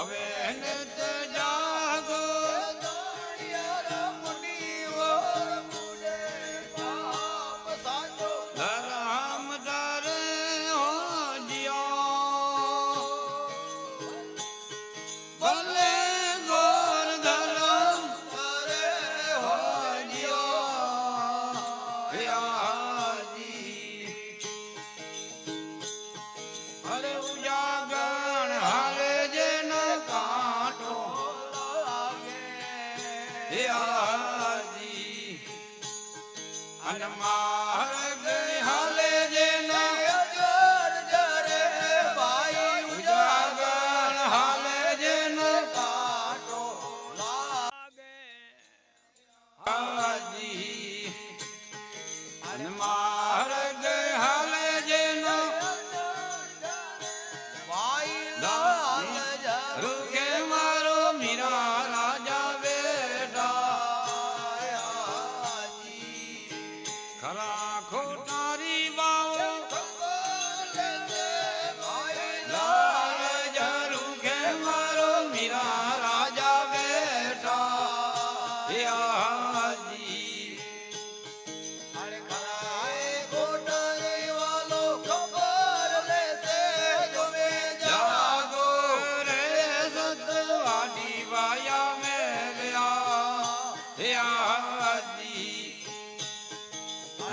ave nete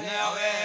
now.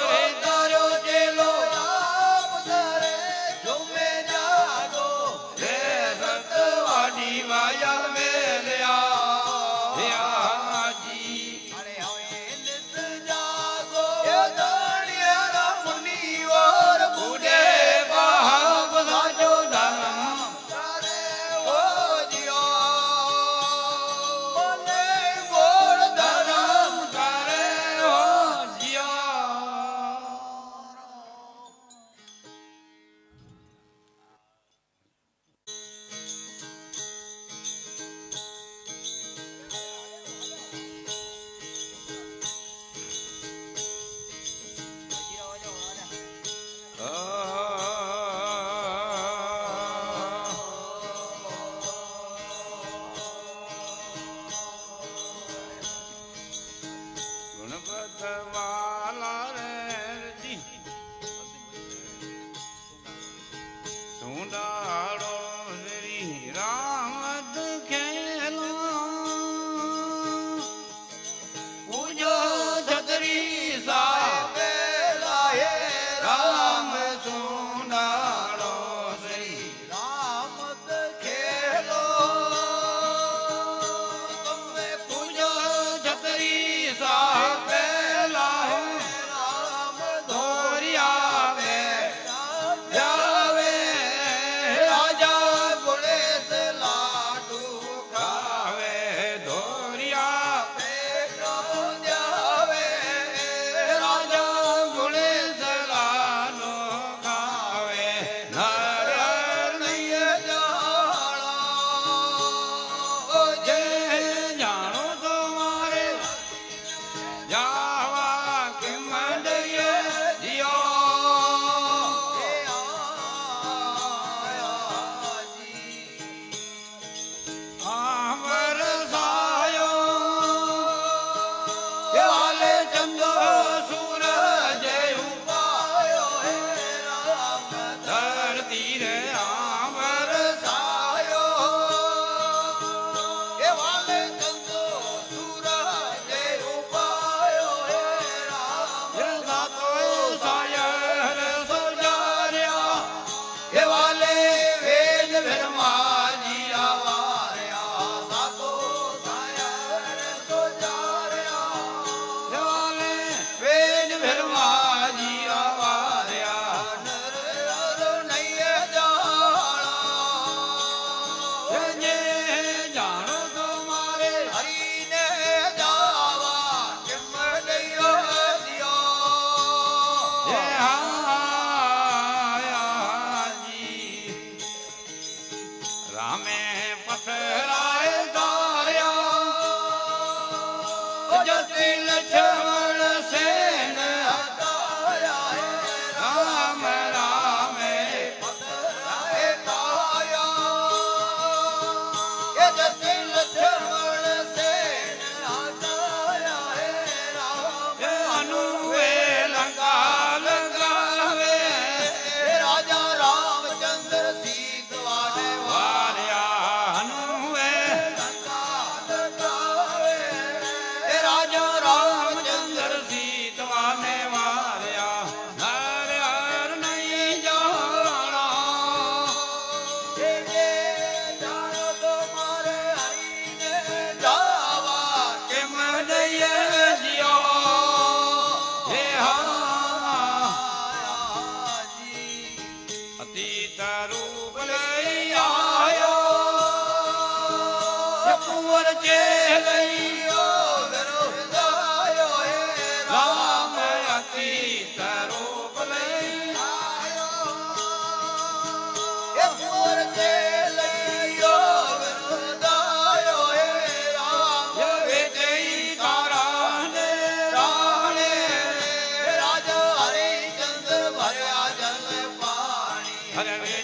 Okay.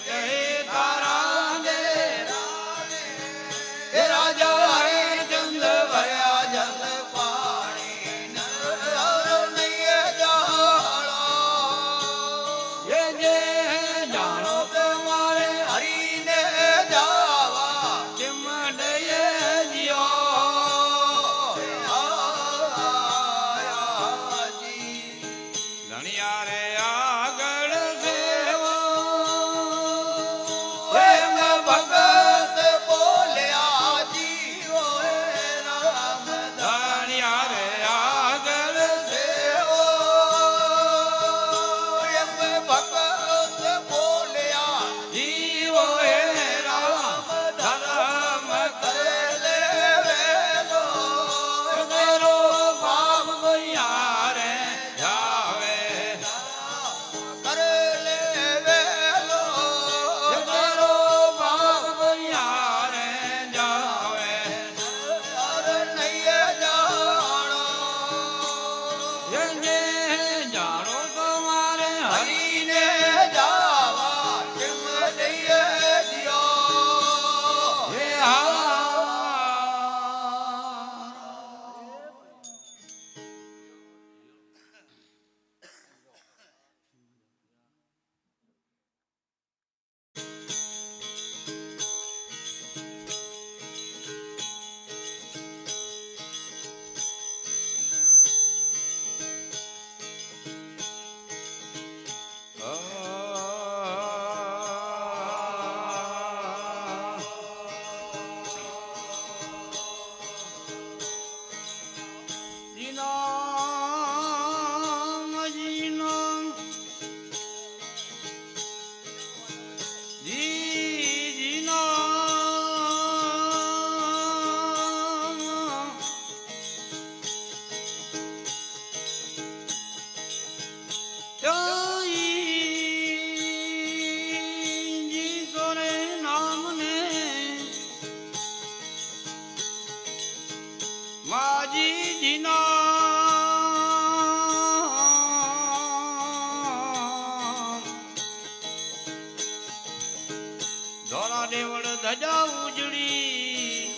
ધજા ઉજળી.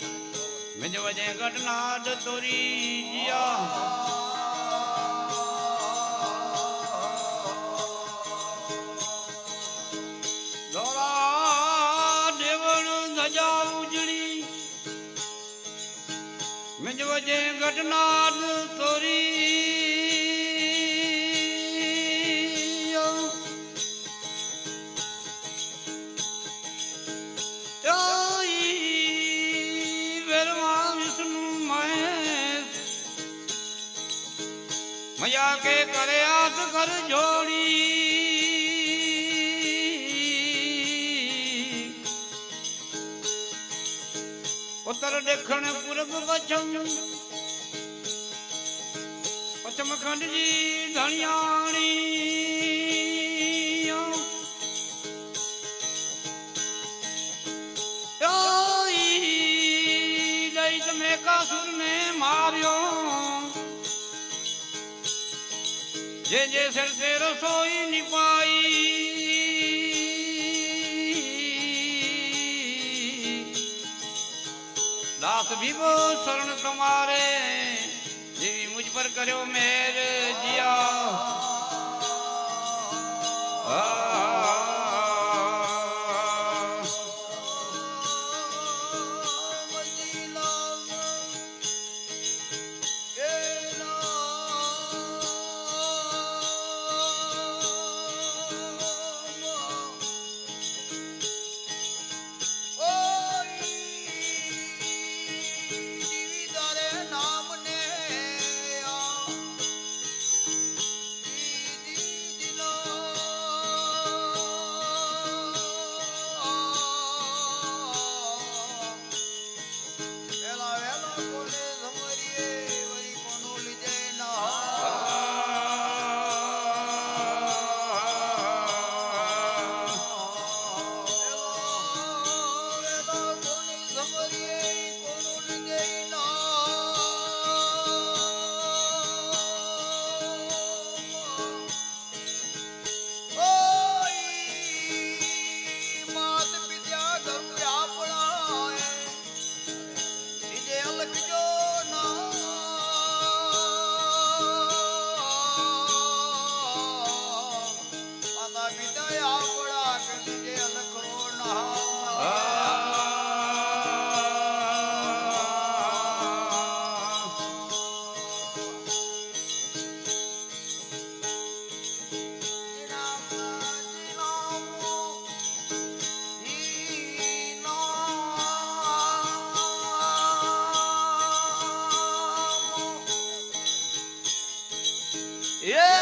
મેં વજે ઘટના જતોરી જીયા. ઘટના તોરી સર જોડી. ઉત્તર દેખણ પૂર્વ પછમ પછમ ખંડજી ધણિયાણી. ਜੇ ਰਸੋਈ ਪਾਈ ਦਾਸ ਵਿਭੋ ਸਰਣ ਤੁਮਾਰੇ ਜਿਵੀ ਮੁਝ ਪਰ ਕਰਿਓ ਮੇਰ એ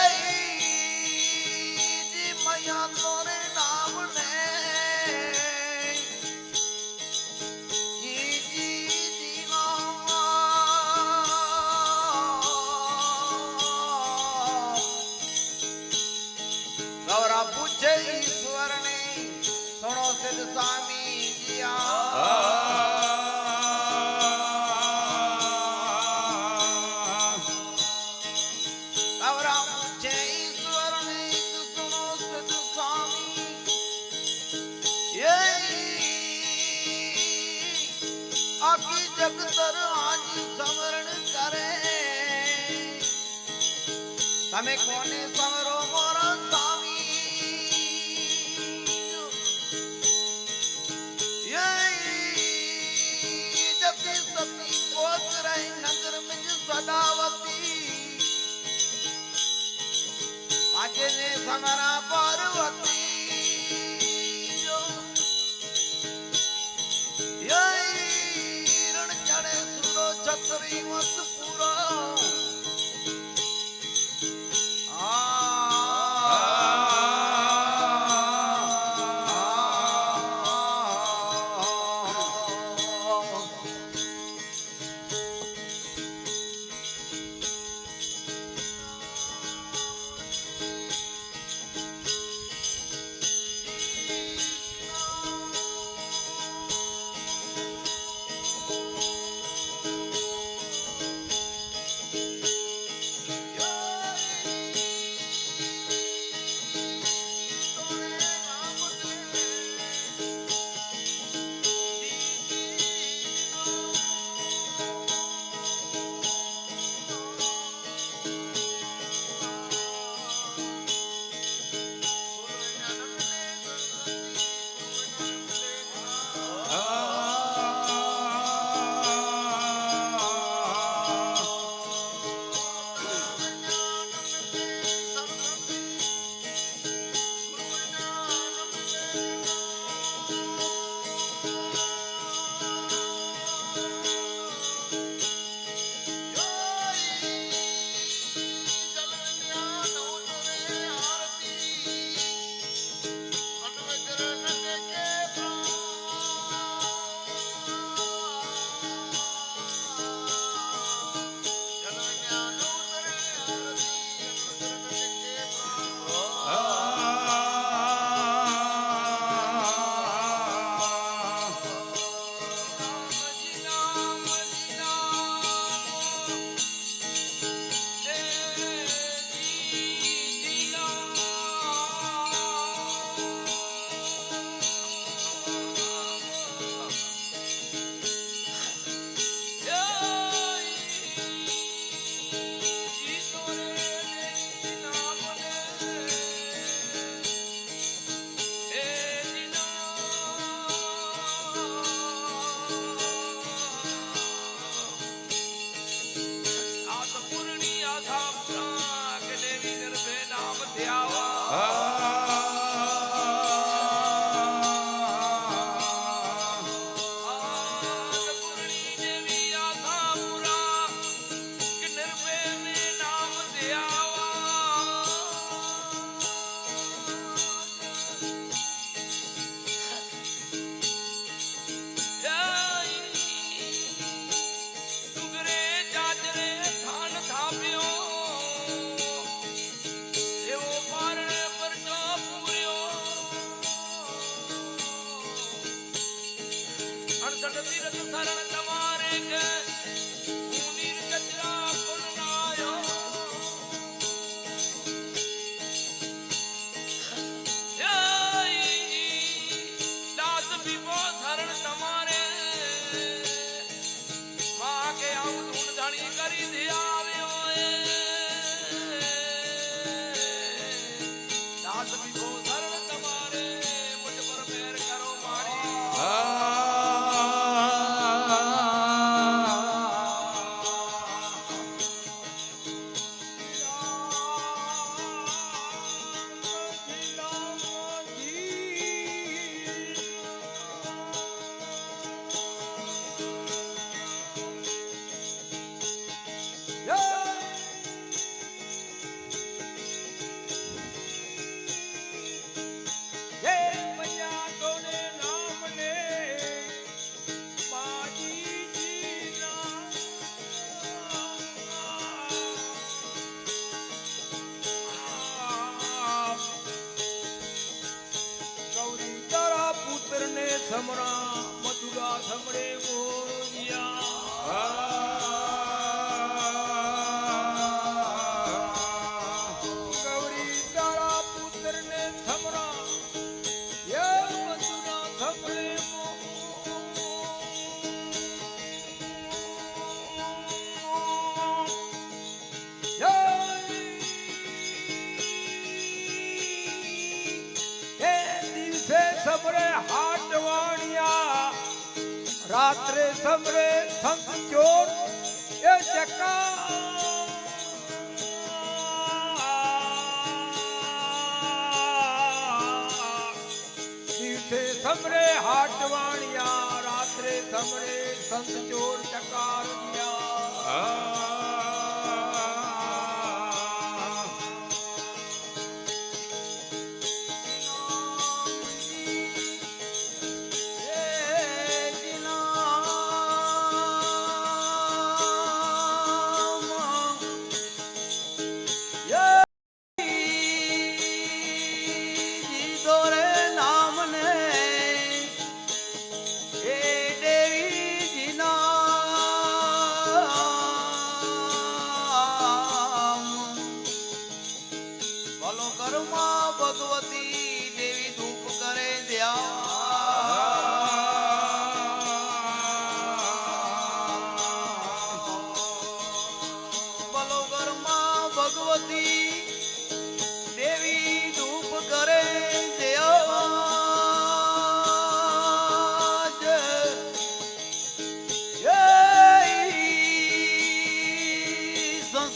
સમરે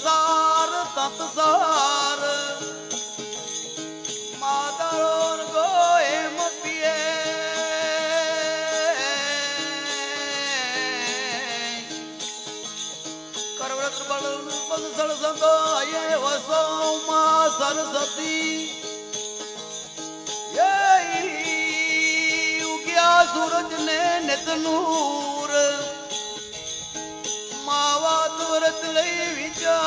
સંસાર તત્સાર માતારોન ગોએ મપીએ કરવ્રત બળ પદ સળ સંગાય વસો માં સરસ્વતી યે ઉગ્યા સૂરજ ને નિત മനസ്സിലെ വിചാ